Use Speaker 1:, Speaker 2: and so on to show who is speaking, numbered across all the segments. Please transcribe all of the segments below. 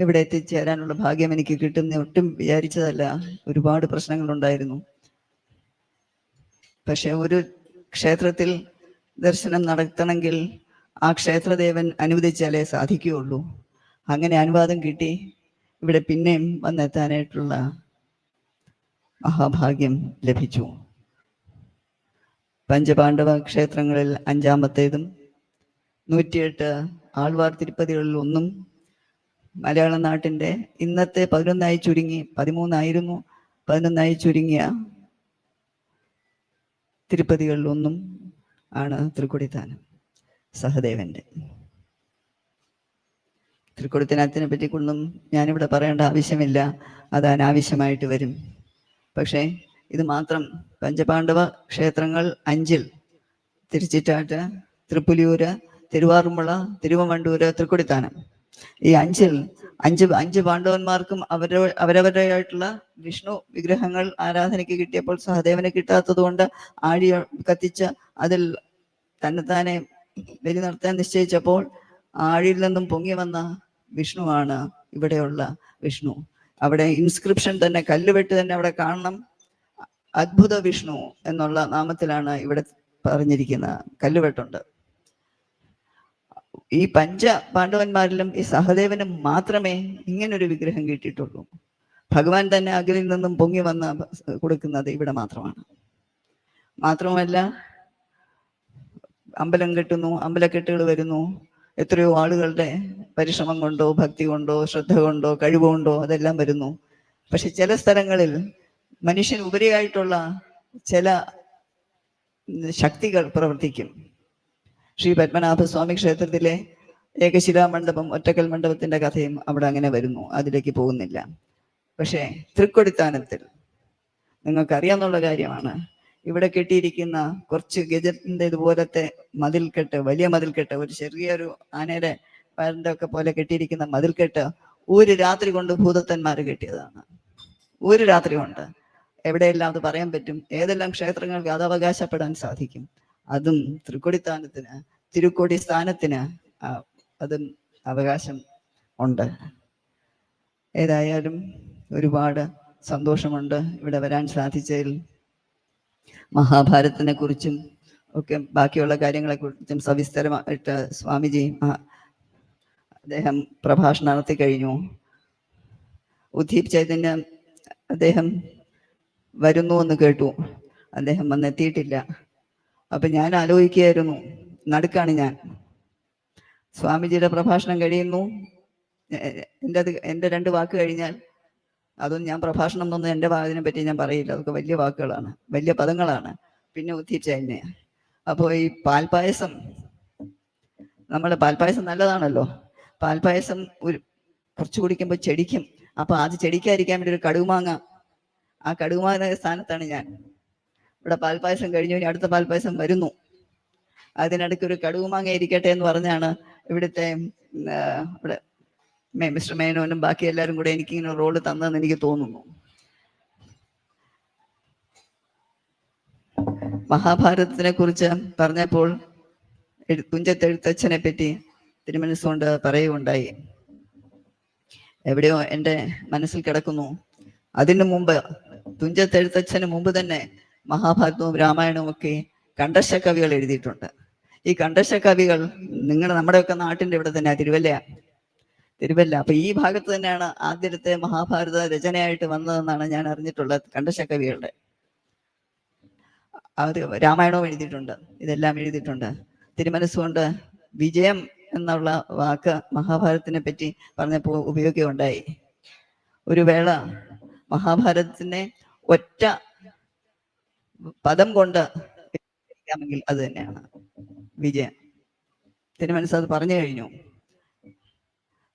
Speaker 1: ഇവിടെ എത്തിച്ചേരാനുള്ള ഭാഗ്യം എനിക്ക് കിട്ടുന്ന ഒട്ടും വിചാരിച്ചതല്ല. ഒരുപാട് പ്രശ്നങ്ങളുണ്ടായിരുന്നു. പക്ഷെ ഒരു ക്ഷേത്രത്തിൽ ദർശനം നടത്തണമെങ്കിൽ ആ ക്ഷേത്രദേവൻ അനുവദിച്ചാലേ സാധിക്കുകയുള്ളൂ. അങ്ങനെ അനുവാദം കിട്ടി. ഇവിടെ പിന്നെയും വന്നെത്താനായിട്ടുള്ള മഹാഭാഗ്യം ലഭിച്ചു. പഞ്ചപാണ്ഡവ ക്ഷേത്രങ്ങളിൽ അഞ്ചാമത്തേതും നൂറ്റിയെട്ട് ആൾവാർ തിരുപ്പതികളിൽ ഒന്നും മലയാള നാട്ടിന്റെ ഇന്നത്തെ പതിനൊന്നായി ചുരുങ്ങി പതിമൂന്നായിരുന്നു പതിനൊന്നായി ചുരുങ്ങിയ തിരുപ്പതികളിലൊന്നും ആണ് തൃക്കൊടിത്താനം സഹദേവന്റെ. തൃക്കൊടിത്തനത്തിനെ പറ്റിക്കൊന്നും ഞാനിവിടെ പറയേണ്ട ആവശ്യമില്ല അത് അനാവശ്യമായിട്ട് വരും. പക്ഷേ ഇത് മാത്രം പഞ്ചപാണ്ഡവ ക്ഷേത്രങ്ങൾ അഞ്ചിൽ തിരുച്ചിറ്റാട്ട് തൃപ്പുലിയൂര് തിരുവാറുമുള തിരുവമണ്ടൂര് തൃക്കൊടിത്താനം. ഈ അഞ്ചിൽ അഞ്ച് അഞ്ച് പാണ്ഡവന്മാർക്കും അവരവ അവരവരുടെയായിട്ടുള്ള വിഷ്ണു വിഗ്രഹങ്ങൾ ആരാധനയ്ക്ക് കിട്ടിയപ്പോൾ സഹദേവനെ കിട്ടാത്തത് കൊണ്ട് ആഴി കത്തിച്ച് അതിൽ തന്നെത്താനെ ബലി നടത്താൻ നിശ്ചയിച്ചപ്പോൾ ആഴിയിൽ നിന്നും പൊങ്ങി വന്ന വിഷ്ണുവാണ് ഇവിടെയുള്ള വിഷ്ണു. അവിടെ ഇൻസ്ക്രിപ്ഷൻ തന്നെ കല്ലുവെട്ട് തന്നെ അവിടെ കാണണം. അത്ഭുത വിഷ്ണു എന്നുള്ള നാമത്തിലാണ് ഇവിടെ പറഞ്ഞിരിക്കുന്നത്. കല്ലുവെട്ടുണ്ട്. ഈ പഞ്ച പാണ്ഡവന്മാരിലും ഈ സഹദേവനും മാത്രമേ ഇങ്ങനൊരു വിഗ്രഹം കിട്ടിയിട്ടുള്ളൂ. ഭഗവാൻ തന്നെ അകലിൽ നിന്നും പൊങ്ങി വന്ന് കൊടുക്കുന്നത് ഇവിടെ മാത്രമാണ്. മാത്രമല്ല അമ്പലം കെട്ടുന്നു അമ്പലക്കെട്ടുകൾ വരുന്നു. എത്രയോ ആളുകളുടെ പരിശ്രമം കൊണ്ടോ ഭക്തി കൊണ്ടോ ശ്രദ്ധ കൊണ്ടോ കഴിവുകൊണ്ടോ അതെല്ലാം വരുന്നു. പക്ഷെ ചില സ്ഥലങ്ങളിൽ മനുഷ്യൻ ഉപരിയായിട്ടുള്ള ചില ശക്തികൾ പ്രവർത്തിക്കും. ശ്രീ പത്മനാഭസ്വാമി ക്ഷേത്രത്തിലെ ഏകശിലാ മണ്ഡപം ഒറ്റക്കൽ മണ്ഡപത്തിന്റെ കഥയും അവിടെ അങ്ങനെ വരുന്നു. അതിലേക്ക് പോകുന്നില്ല. പക്ഷേ തൃക്കൊടിത്താനത്തിൽ നിങ്ങൾക്കറിയാന്നുള്ള കാര്യമാണ്. ഇവിടെ കെട്ടിയിരിക്കുന്ന കുറച്ച് ഗജത്തിന്റെ ഇതുപോലത്തെ മതിൽക്കെട്ട് വലിയ മതിൽക്കെട്ട് ഒരു ചെറിയൊരു ആനയുടെ പാരന്റെ ഒക്കെ പോലെ കെട്ടിയിരിക്കുന്ന മതിൽക്കെട്ട് ഒരു രാത്രി കൊണ്ട് ഭൂതത്തന്മാർ കെട്ടിയതാണ്. ഒരു രാത്രി കൊണ്ട്. എവിടെയെല്ലാം അത് പറയാൻ പറ്റും? ഏതെല്ലാം ക്ഷേത്രങ്ങൾക്ക് അത് അവകാശപ്പെടാൻ സാധിക്കും? അതും തൃക്കൊടിത്താനത്തിന് തിരുക്കൊടി സ്ഥാനത്തിന് അതും അവകാശം ഉണ്ട്. ഏതായാലും ഒരുപാട് സന്തോഷമുണ്ട് ഇവിടെ വരാൻ സാധിച്ചതിൽ. മഹാഭാരതത്തിനെ കുറിച്ചും ഒക്കെ ബാക്കിയുള്ള കാര്യങ്ങളെ കുറിച്ചും സവിസ്തരമായിട്ട് സ്വാമിജി അദ്ദേഹം പ്രഭാഷണം നടത്തി കഴിഞ്ഞു. ഉദ്ദീപ് ചൈതന്യ അദ്ദേഹം വരുന്നു എന്ന് കേട്ടു. അദ്ദേഹം വന്നെത്തിയിട്ടില്ല. അപ്പൊ ഞാൻ ആലോചിക്കുകയായിരുന്നു. നടുക്കാണ് ഞാൻ. സ്വാമിജിയുടെ പ്രഭാഷണം കഴിയുന്നു. എന്റെ അത് എന്റെ രണ്ട് വാക്ക് കഴിഞ്ഞാൽ അതൊന്നും ഞാൻ പ്രഭാഷണം എന്നൊന്നും എന്റെ വാതിനെ പറ്റി ഞാൻ പറയില്ല. അതൊക്കെ വലിയ വാക്കുകളാണ്. വലിയ പദങ്ങളാണ്. പിന്നെ ഉദ്ധിച്ച എന്നെ അപ്പോൾ ഈ പാൽപ്പായസം നമ്മൾ പാൽപ്പായസം നല്ലതാണല്ലോ. പാൽപ്പായസം ഒരു കുറച്ച് കുടിക്കുമ്പോൾ ചെടിക്കും. അപ്പോൾ അത് ചെടിക്കാതിരിക്കാൻ വേണ്ടി ഒരു കടുമാങ്ങ ആ കടുമാങ്ങ സ്ഥാനത്താണ് ഞാൻ. ഇവിടെ പാൽപ്പായസം കഴിഞ്ഞു ഇനി അടുത്ത പാൽപ്പായസം വരുന്നു. അതിനിടയ്ക്ക് ഒരു കടുവുമാങ്ങ ഇരിക്കട്ടെ എന്ന് പറഞ്ഞാണ് ഇവിടുത്തെ ഇവിടെ മിസ്റ്റർ മേനോനും ബാക്കി എല്ലാവരും കൂടെ എനിക്ക് ഇങ്ങനെ റോൾ തന്നതെന്ന് എനിക്ക് തോന്നുന്നു. മഹാഭാരതത്തിനെ കുറിച്ച് പറഞ്ഞപ്പോൾ തുഞ്ചത്തെഴുത്തച്ഛനെ പറ്റി തിരുമനസ്സുകൊണ്ട് പറയുകയുണ്ടായി. എവിടെയോ എന്റെ മനസ്സിൽ കിടക്കുന്നു. അതിനു മുമ്പ് തുഞ്ചത്തെഴുത്തച്ഛന് മുമ്പ് തന്നെ മഹാഭാരതവും രാമായണവും ഒക്കെ കണ്ടശ കവികൾ എഴുതിയിട്ടുണ്ട്. ഈ കണ്ടശ കവികൾ നിങ്ങളുടെ നമ്മുടെയൊക്കെ നാട്ടിന്റെ ഇവിടെ തന്നെ തിരുവല്ലയാണ് തിരുവല്ല. അപ്പൊ ഈ ഭാഗത്ത് തന്നെയാണ് ആദ്യത്തെ മഹാഭാരത രചനയായിട്ട് വന്നതെന്നാണ് ഞാൻ അറിഞ്ഞിട്ടുള്ളത് കണ്ടശ കവികളുടെ അത് രാമായണവും എഴുതിയിട്ടുണ്ട് ഇതെല്ലാം എഴുതിയിട്ടുണ്ട്. തിരുമനസ്സുകൊണ്ട് വിജയം എന്നുള്ള വാക്ക് മഹാഭാരതത്തിനെ പറ്റി പറഞ്ഞപ്പോൾ ഉപയോഗിക്കുകയുണ്ടായി ഒരു വേള മഹാഭാരതത്തിനെ ഒറ്റ പദം കൊണ്ട് വിവരിക്കാമെങ്കിൽ അത് തന്നെയാണ്. വിജയം തിരുമനസ് അത് പറഞ്ഞു കഴിഞ്ഞു.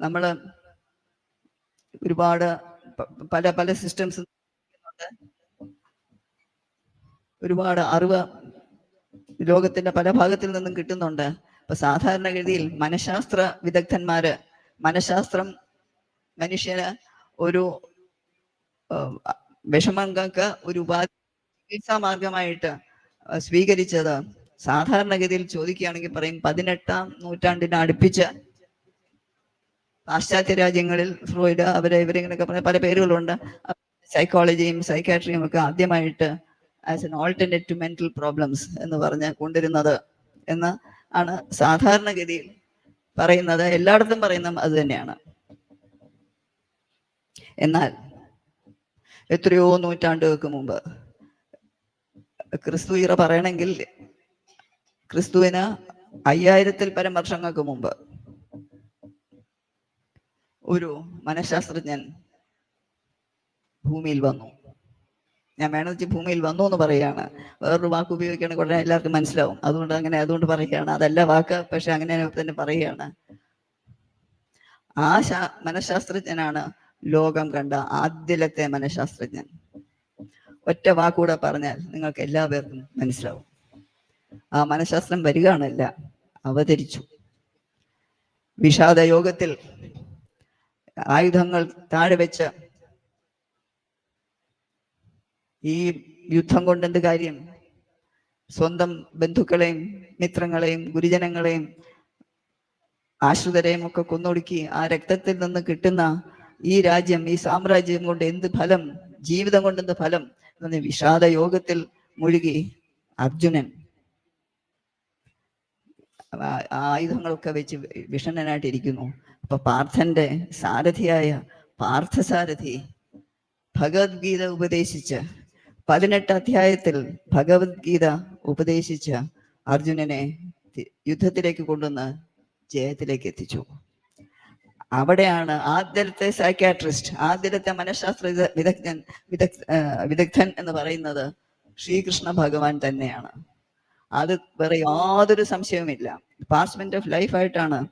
Speaker 1: നമ്മൾ ഒരുപാട് പല പല സിസ്റ്റംസ് ഒരുപാട് അറിവ് ലോകത്തിന്റെ പല ഭാഗത്തിൽ നിന്നും കിട്ടുന്നുണ്ട്. ഇപ്പൊ സാധാരണഗതിയിൽ മനഃശാസ്ത്ര വിദഗ്ധന്മാര് മനഃശാസ്ത്രം മനുഷ്യന് ഒരു വിഷമങ്ങൾക്ക് ഒരു ഉപാധി ചികിത്സാ മാർഗമായിട്ട് സ്വീകരിച്ചത്. സാധാരണഗതിയിൽ ചോദിക്കുകയാണെങ്കിൽ പറയും പതിനെട്ടാം നൂറ്റാണ്ടിനെ അടുപ്പിച്ച് പാശ്ചാത്യ രാജ്യങ്ങളിൽ ഫ്രോയിഡ് അവരെ ഇവരിങ്ങനെയൊക്കെ പറഞ്ഞ പല പേരുകളുണ്ട്. സൈക്കോളജിയും സൈക്കാട്രിയും ഒക്കെ ആദ്യമായിട്ട് as an alternate to mental problems എന്ന് പറഞ്ഞ് കൊണ്ടിരുന്നത് എന്ന് ആണ് സാധാരണഗതിയിൽ പറയുന്നത്. എല്ലായിടത്തും പറയുന്ന അത് തന്നെയാണ്. എന്നാൽ എത്രയോ നൂറ്റാണ്ടുകൾക്ക് മുമ്പ് ക്രിസ്തു ഇറ പറയണമെങ്കിൽ ക്രിസ്തുവിന് അയ്യായിരത്തിൽ പരം വർഷങ്ങൾക്ക് മുമ്പ് ഒരു മനഃശാസ്ത്രജ്ഞൻ ഭൂമിയിൽ വന്നു. ഞാൻ വേണമെന്ന് ഭൂമിയിൽ വന്നു എന്ന് പറയുകയാണ്. വേറൊരു വാക്ക് ഉപയോഗിക്കുകയാണെങ്കിൽ ഉടനെ എല്ലാവർക്കും മനസ്സിലാവും. അതുകൊണ്ട് അങ്ങനെ അതുകൊണ്ട് പറയുകയാണ്. അതല്ല വാക്ക് പക്ഷെ അങ്ങനെ തന്നെ പറയുകയാണ്. ആ മനഃശാസ്ത്രജ്ഞനാണ് ലോകം കണ്ട ആദ്യത്തെ മനഃശാസ്ത്രജ്ഞൻ. ഒറ്റ വാക്കൂടെ പറഞ്ഞാൽ നിങ്ങൾക്ക് എല്ലാവർക്കും മനസ്സിലാവും. ആ മനഃശാസ്ത്രം വരികയാണല്ല അവതരിച്ചു. വിഷാദയോഗത്തിൽ ആയുധങ്ങൾ താഴെ വെച്ച് ഈ യുദ്ധം കൊണ്ട് എന്ത് കാര്യം? സ്വന്തം ബന്ധുക്കളെയും മിത്രങ്ങളെയും ഗുരുജനങ്ങളെയും ആശ്രിതരെയും ഒക്കെ കൊന്നൊടുക്കി ആ രക്തത്തിൽ നിന്ന് കിട്ടുന്ന ഈ രാജ്യം ഈ സാമ്രാജ്യം കൊണ്ട് എന്ത് ഫലം ജീവിതം കൊണ്ടെന്ത് ഫലം എന്ന് വിഷാദ യോഗത്തിൽ മുഴുകി അർജുനൻ ആയുധങ്ങളൊക്കെ വെച്ച് വിഷണ്ണനായിട്ടിരിക്കുന്നു. അപ്പൊ പാർത്ഥന്റെ സാരഥിയായ പാർത്ഥസാരഥി ഭഗവത്ഗീത ഉപദേശിച്ച് പതിനെട്ട് അധ്യായത്തിൽ ഭഗവത്ഗീത ഉപദേശിച്ച് അർജുനനെ യുദ്ധത്തിലേക്ക് കൊണ്ടുവന്ന് ജയത്തിലേക്ക് എത്തിച്ചു. അവിടെയാണ് ആദ്യത്തെ സൈക്കാട്രിസ്റ്റ് ആദ്യത്തെ മനഃശാസ്ത്ര വിദഗ്ധൻ വിദഗ്ധ വിദഗ്ധൻ എന്ന് പറയുന്നത് ശ്രീകൃഷ്ണ ഭഗവാൻ തന്നെയാണ്. അത് വേറെ യാതൊരു സംശയവുമില്ല പാസ്മെന്റ് ഓഫ് ലൈഫ് ആയിട്ടാണ്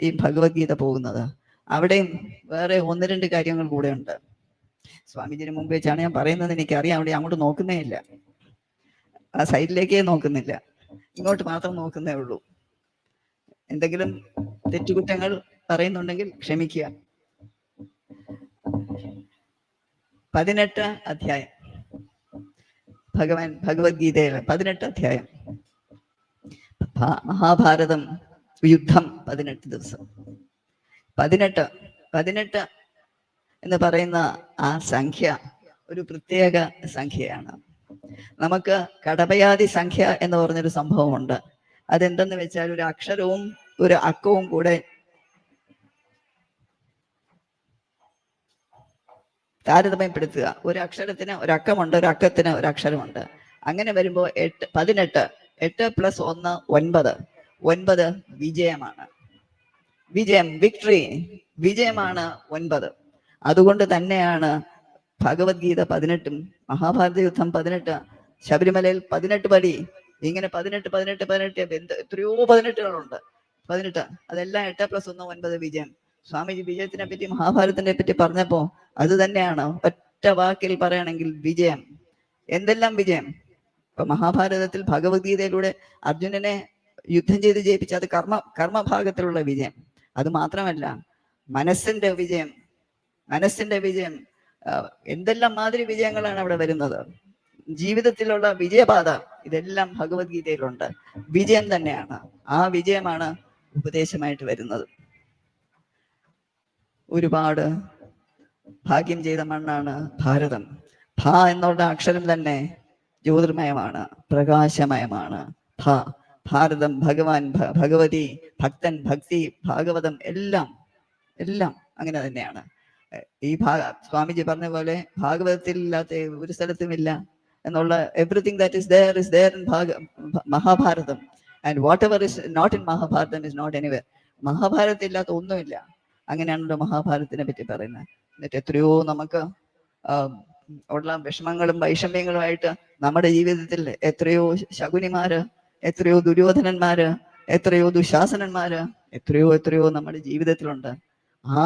Speaker 1: ഈ ഭഗവത്ഗീത പോകുന്നത്. അവിടെയും വേറെ ഒന്ന് രണ്ട് കാര്യങ്ങൾ കൂടെ ഉണ്ട്. സ്വാമിജിന് മുമ്പ് വെച്ചാണ് ഞാൻ പറയുന്നത്. എനിക്കറിയാം. അവിടെ അങ്ങോട്ട് നോക്കുന്നേ ഇല്ല. ആ സൈഡിലേക്കേ നോക്കുന്നില്ല. ഇങ്ങോട്ട് മാത്രം നോക്കുന്നേ ഉള്ളൂ. എന്തെങ്കിലും തെറ്റുകുറ്റങ്ങൾ പറയുന്നുണ്ടെങ്കിൽ ക്ഷമിക്കുക. പതിനെട്ട് അധ്യായം. ഭഗവാൻ ഭഗവത്ഗീതയിലെ പതിനെട്ട് അധ്യായം. മഹാഭാരതം യുദ്ധം പതിനെട്ട് ദിവസം. പതിനെട്ട് പതിനെട്ട് എന്ന് പറയുന്ന ആ സംഖ്യ ഒരു പ്രത്യേക സംഖ്യയാണ്. നമുക്ക് കടപയാതി സംഖ്യ എന്ന് പറഞ്ഞൊരു സംഭവമുണ്ട്. അതെന്തെന്ന് വെച്ചാൽ ഒരു അക്ഷരവും ഒരു അക്കവും കൂടെ താരതമ്യപ്പെടുത്തുക. ഒരു അക്ഷരത്തിന് ഒരു അക്കമുണ്ട് ഒരു അക്കത്തിന് ഒരു അക്ഷരമുണ്ട്. അങ്ങനെ വരുമ്പോൾ എട്ട് പതിനെട്ട് എട്ട് പ്ലസ് ഒന്ന് ഒൻപത്. ഒൻപത് വിജയമാണ്. വിജയം വിക്ടറി വിജയമാണ് ഒൻപത്. അതുകൊണ്ട് തന്നെയാണ് ഭഗവത്ഗീത പതിനെട്ടും മഹാഭാരത യുദ്ധം പതിനെട്ട് ശബരിമലയിൽ പതിനെട്ട് പടി. ഇങ്ങനെ പതിനെട്ട് പതിനെട്ട് പതിനെട്ട് എന്ത് എത്രയോ പതിനെട്ടുകളുണ്ട്. പതിനെട്ട് അതെല്ലാം എട്ട് പ്ലസ് ഒന്ന് ഒൻപത് വിജയം. സ്വാമിജി വിജയത്തിനെ പറ്റി മഹാഭാരതത്തിനെ പറ്റി പറഞ്ഞപ്പോ അത് തന്നെയാണ്. ഒറ്റ വാക്കിൽ പറയുകയാണെങ്കിൽ വിജയം. എന്തെല്ലാം വിജയം? ഇപ്പൊ മഹാഭാരതത്തിൽ ഭഗവത്ഗീതയിലൂടെ അർജുനനെ യുദ്ധം ചെയ്ത് ജയിപ്പിച്ച അത് കർമ്മ കർമ്മഭാഗത്തിലുള്ള വിജയം. അത് മാത്രമല്ല മനസ്സിന്റെ വിജയം മനസ്സിന്റെ വിജയം എന്തെല്ലാം മാതിരി വിജയങ്ങളാണ് അവിടെ വരുന്നത്? ജീവിതത്തിലുള്ള വിജയപാത ഇതെല്ലാം ഭഗവത്ഗീതയിലുണ്ട്. വിജയം തന്നെയാണ്. ആ വിജയമാണ് ഉപദേശമായിട്ട് വരുന്നത്. ഒരുപാട് ഭാഗ്യം ചെയ്ത മണ്ണാണ് ഭാരതം. ഭ എന്നുള്ള അക്ഷരം തന്നെ ജ്യോതിർമയമാണ് പ്രകാശമയമാണ്. ഭ ഭാരതം ഭഗവാൻ ഭഗവതി ഭക്തൻ ഭക്തി ഭാഗവതം എല്ലാം എല്ലാം അങ്ങനെ തന്നെയാണ്. ഈ ഭാ സ്വാമിജി പറഞ്ഞ പോലെ ഭാഗവതത്തിൽ ഇല്ലാത്ത ഒരു സ്ഥലത്തുമില്ല എന്നുള്ള everything that is there is there in ഭാഗ Mahabharatam. And whatever is not in Mahabharatam is not anywhere മഹാഭാരതത്തിൽ ഇല്ലാത്ത ഒന്നുമില്ല. അങ്ങനെയാണല്ലോ മഹാഭാരതത്തിനെ പറ്റി പറയുന്നത്. എന്നിട്ട് എത്രയോ നമുക്ക് ഉള്ള വിഷമങ്ങളും വൈഷമ്യങ്ങളുമായിട്ട് നമ്മുടെ ജീവിതത്തിൽ എത്രയോ ശകുനിമാര് എത്രയോ ദുര്യോധനന്മാര് എത്രയോ ദുശാസനന്മാര് എത്രയോ എത്രയോ നമ്മുടെ ജീവിതത്തിലുണ്ട്. ആ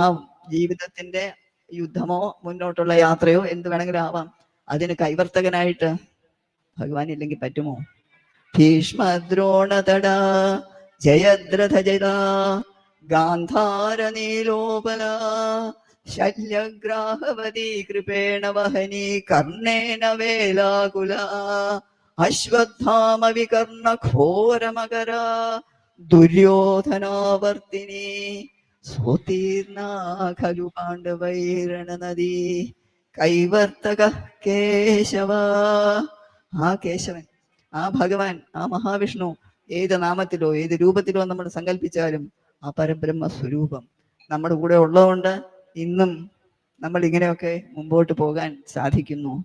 Speaker 1: ജീവിതത്തിന്റെ യുദ്ധമോ മുന്നോട്ടുള്ള യാത്രയോ എന്ത് വേണമെങ്കിലും ആവാം. അതിന് കൈവർത്തകനായിട്ട് ഭഗവാൻ ഇല്ലെങ്കിൽ പറ്റുമോ? ഭീഷ്മദ്രോണതട ജയദ്രഥ ജയ ഗാന്ധാര നീലോപല ശല്യഗ്രാഹവതി കൃപേണ വഹനി കർണേന വേലാകുല അശ്വത്ഥാമ വികർണ ഘോരമകര ദുര്യോധനാവർത്തിനി സ്വതീർണ ഖലു പാണ്ഡവൈരണനദീ കൈവർത്തക കേശവ. ആ കേശവൻ ആ ഭഗവാൻ ആ മഹാവിഷ്ണു ഏത് നാമത്തിലോ ഏത് രൂപത്തിലോ നമ്മൾ സങ്കല്പിച്ചാലും ആ പരബ്രഹ്മ സ്വരൂപം നമ്മുടെ കൂടെ ഉള്ളതുകൊണ്ട് ഇന്നും നമ്മൾ ഇങ്ങനെയൊക്കെ മുമ്പോട്ട് പോകാൻ സാധിക്കുന്നു.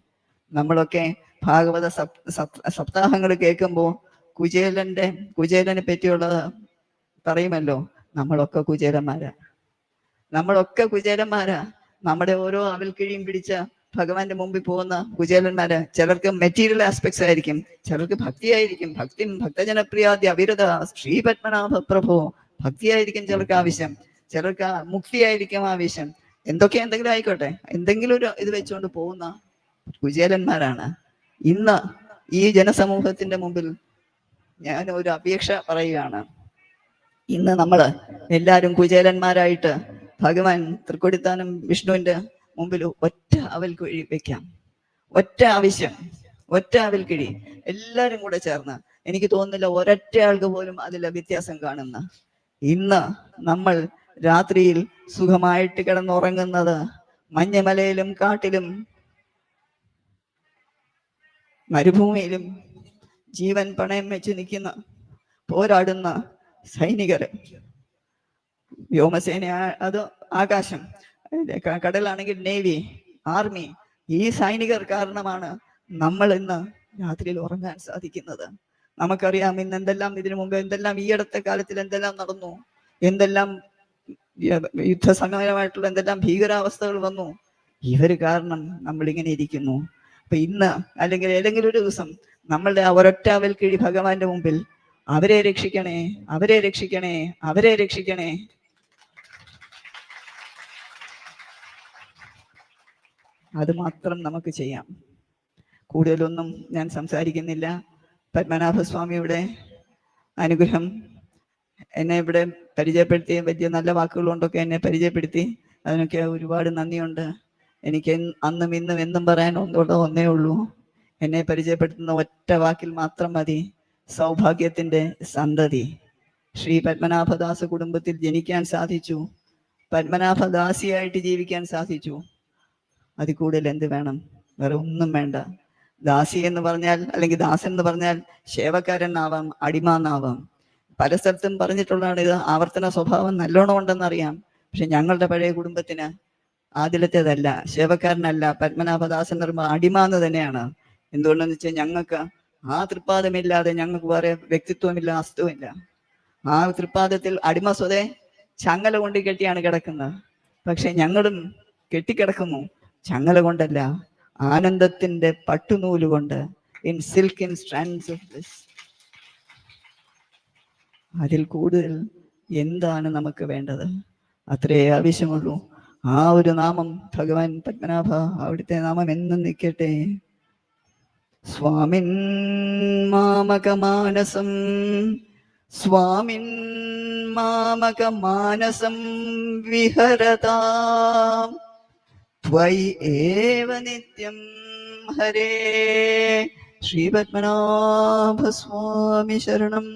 Speaker 1: നമ്മളൊക്കെ ഭാഗവത സപ് സപ്- സപ്താഹങ്ങൾ കേൾക്കുമ്പോൾ കുചേലന്റെ കുചേലനെ പറ്റിയുള്ളത് പറയുമല്ലോ? നമ്മളൊക്കെ കുചേലന്മാരാ. നമ്മളൊക്കെ കുചേലന്മാരാ. നമ്മുടെ ഓരോ അവൽക്കിഴിയും പിടിച്ച ഭഗവാന്റെ മുമ്പിൽ പോകുന്ന കുചേലന്മാര് ചിലർക്ക് മെറ്റീരിയൽ ആസ്പെക്ട്സ് ആയിരിക്കും ചിലർക്ക് ഭക്തിയായിരിക്കും. ഭക്തി ഭക്തജനപ്രിയാദി അവിരത ശ്രീപത്മനാഭ പ്രഭു ഭക്തിയായിരിക്കും ചിലർക്ക് ആവശ്യം. ചിലർക്ക് മുക്തിയായിരിക്കും ആവശ്യം. എന്തൊക്കെ എന്തെങ്കിലും ആയിക്കോട്ടെ. എന്തെങ്കിലും ഒരു ഇത് വെച്ചുകൊണ്ട് പോകുന്ന കുചേലന്മാരാണ്. ഇന്ന് ഈ ജനസമൂഹത്തിന്റെ മുമ്പിൽ ഞാൻ ഒരു അപേക്ഷ പറയുകയാണ്. ഇന്ന് നമ്മൾ എല്ലാവരും കുചേലന്മാരായിട്ട് ഭഗവാൻ തൃക്കൊടിത്താനം വിഷ്ണുവിന്റെ മുമ്പിൽ ഒറ്റ അവൽ കുഴി വെക്കാം. ഒറ്റ ആവശ്യം ഒറ്റ അവൽ കിഴി എല്ലാവരും കൂടെ ചേർന്ന് എനിക്ക് തോന്നുന്നില്ല ഒരൊറ്റ ആൾക്ക് പോലും അതിലെ വ്യത്യാസം കാണുന്ന ഇന്ന് നമ്മൾ രാത്രിയിൽ സുഖമായിട്ട് കിടന്നുറങ്ങുന്നത് മഞ്ഞമലയിലും കാട്ടിലും മരുഭൂമിയിലും ജീവൻ പണയം വെച്ച് നിൽക്കുന്ന പോരാടുന്ന സൈനികർ. വ്യോമസേന അത് ആകാശം കടലാണെങ്കിൽ നേവി ആർമി ഈ സൈനികർ കാരണമാണ് നമ്മൾ ഇന്ന് രാത്രിയിൽ ഉറങ്ങാൻ സാധിക്കുന്നത്. നമുക്കറിയാം ഇന്ന് എന്തെല്ലാം ഇതിനു മുമ്പ് എന്തെല്ലാം ഈ അടുത്ത കാലത്തിൽ എന്തെല്ലാം നടന്നു എന്തെല്ലാം യുദ്ധസമയമായിട്ടുള്ള എന്തെല്ലാം ഭീകരാവസ്ഥകൾ വന്നു. ഇവർ കാരണം നമ്മൾ ഇങ്ങനെ ഇരിക്കുന്നു. അപ്പൊ ഇന്ന് അല്ലെങ്കിൽ ഏതെങ്കിലും ഒരു ദിവസം നമ്മളുടെ ആ ഒരൊറ്റ അവൽക്കിഴി ഭഗവാന്റെ മുമ്പിൽ അവരെ രക്ഷിക്കണേ അവരെ രക്ഷിക്കണേ അവരെ രക്ഷിക്കണേ. അത് മാത്രം നമുക്ക് ചെയ്യാം. കൂടുതലൊന്നും ഞാൻ സംസാരിക്കുന്നില്ല. പത്മനാഭസ്വാമിയുടെ അനുഗ്രഹം എന്നെ ഇവിടെ പരിചയപ്പെടുത്തി വലിയ നല്ല വാക്കുകൾ കൊണ്ടൊക്കെ എന്നെ പരിചയപ്പെടുത്തി. അതിനൊക്കെ ഒരുപാട് നന്ദിയുണ്ട്. എനിക്ക് അന്നും ഇന്നും എന്നും പറയാൻ ഒന്നുകൂടെ ഒന്നേ ഉള്ളൂ. എന്നെ പരിചയപ്പെടുത്തുന്ന ഒറ്റ വാക്കിൽ മാത്രം മതി. സൗഭാഗ്യത്തിന്റെ സന്തതി. ശ്രീ പത്മനാഭദാസ കുടുംബത്തിൽ ജനിക്കാൻ സാധിച്ചു. പത്മനാഭദാസിയായിട്ട് ജീവിക്കാൻ സാധിച്ചു. അതിൽ കൂടുതൽ എന്ത് വേണം? വേറെ ഒന്നും വേണ്ട. ദാസി എന്ന് പറഞ്ഞാൽ അല്ലെങ്കിൽ ദാസൻ എന്ന് പറഞ്ഞാൽ സേവക്കാരനാവാം അടിമ എന്നാവാം പല സ്ഥലത്തും പറഞ്ഞിട്ടുള്ളതാണ് ഇത്. ആവർത്തന സ്വഭാവം നല്ലോണം ഉണ്ടെന്ന് അറിയാം പക്ഷെ ഞങ്ങളുടെ പഴയ കുടുംബത്തിന് ആദിലത്തേതല്ല. സേവക്കാരനല്ല പത്മനാഭദാസൻ പറയുമ്പോൾ അടിമ എന്ന് തന്നെയാണ്. എന്തുകൊണ്ടെന്ന് വെച്ചാൽ ഞങ്ങൾക്ക് ആ തൃപ്പാദമില്ലാതെ ഞങ്ങൾക്ക് വേറെ വ്യക്തിത്വമില്ല അസ്തുവില്ല ആ തൃപ്പാദത്തിൽ അടിമ സ്വതേ ചങ്ങല കൊണ്ട് കെട്ടിയാണ് കിടക്കുന്നത്. പക്ഷെ ഞങ്ങളും കെട്ടിക്കിടക്കുന്നു. ചങ്ങല കൊണ്ടല്ല. ആനന്ദത്തിന്റെ പട്ടുനൂൽ കൊണ്ട് in silk in strands of this അതിൽ കൂടുതൽ എന്താണ് നമുക്ക് വേണ്ടത്? അത്രേ ആവശ്യമുള്ളൂ. ആ ഒരു നാമം ഭഗവാൻ പത്മനാഭ അവിടുത്തെ നാമം എന്നും നിൽക്കട്ടെ. സ്വാമിൻ മാമകമാനസം സ്വാമിൻ മാമകമാനസം വിഹരതാം. त्वयि एव नित्यं हरे श्रीपद्मनाभस्वामि शरणं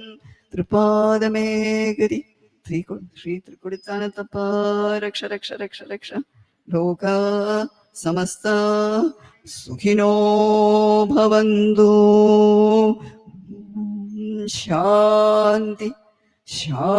Speaker 1: त्रिपादमे गिरि त्रिकु श्रीत्रिकुडितानतप रक्ष रक्ष रक्ष रक्ष लोका समस्ता सुखिनो भवन्तु शान्ति शा